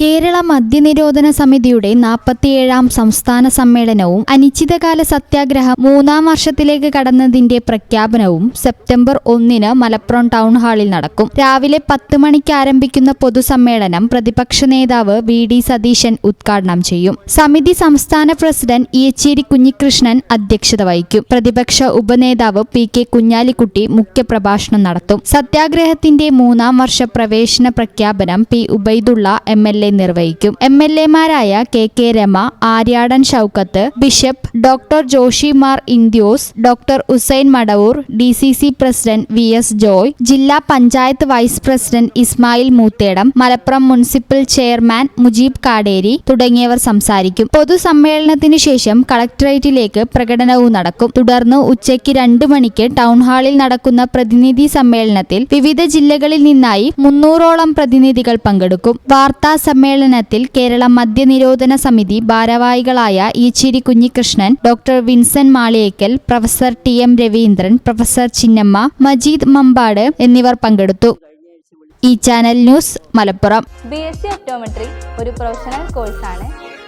കേരള മദ്യനിരോധന സമിതിയുടെ നാൽപ്പത്തിയേഴാം സംസ്ഥാന സമ്മേളനവും അനിശ്ചിതകാല സത്യാഗ്രഹം മൂന്നാം വർഷത്തിലേക്ക് കടന്നതിന്റെ പ്രഖ്യാപനവും സെപ്റ്റംബർ ഒന്നിന് മലപ്പുറം ടൗൺ ഹാളിൽ നടക്കും. രാവിലെ പത്ത് മണിക്ക് ആരംഭിക്കുന്ന പൊതുസമ്മേളനം പ്രതിപക്ഷ നേതാവ് വി ഡി സതീശൻ ഉദ്ഘാടനം ചെയ്യും. സമിതി സംസ്ഥാന പ്രസിഡന്റ് ഇയച്ചേരി കുഞ്ഞികൃഷ്ണൻ അധ്യക്ഷത വഹിക്കും. പ്രതിപക്ഷ ഉപനേതാവ് പി കെ കുഞ്ഞാലിക്കുട്ടി മുഖ്യപ്രഭാഷണം നടത്തും. സത്യാഗ്രഹത്തിന്റെ മൂന്നാം വർഷ പ്രവേശന പ്രഖ്യാപനം P Ubaidullah M L A നിർവഹിക്കും. M L എമാരായ K K Rama Aryadan Shoukath bishop doctor Joshi Mar ഇന്ത്യോസ് doctor Hussain Madavoor D C C president V S Joy ജില്ലാ panchayat vice president Ismail Moothedam Malappuram municipal chairman Mujeeb Kaderi തുടങ്ങിയവർ സംസാരിക്കും. പൊതുസമ്മേളനത്തിന് ശേഷം കളക്ടറേറ്റിലേക്ക് പ്രകടനവും നടക്കും. തുടർന്ന് ഉച്ചയ്ക്ക് രണ്ട് മണിക്ക് ടൗൺ ഹാളിൽ നടക്കുന്ന പ്രതിനിധി സമ്മേളനത്തിൽ വിവിധ ജില്ലകളിൽ നിന്നായി മുന്നൂറോളം പ്രതിനിധികൾ പങ്കെടുക്കും. വാർത്താ സമ്മേളനത്തിൽ കേരള മദ്യനിരോധന സമിതി ഭാരവാഹികളായ Eachiri Kunhikrishnan doctor Vincent Maliyekkal professor T M Raveendran professor Chinnamma Majeed Mampad എന്നിവർ പങ്കെടുത്തു. ഈ channel news Malappuram. B S C ഒരു പ്രൊഫഷണൽ കോഴ്സാണ്.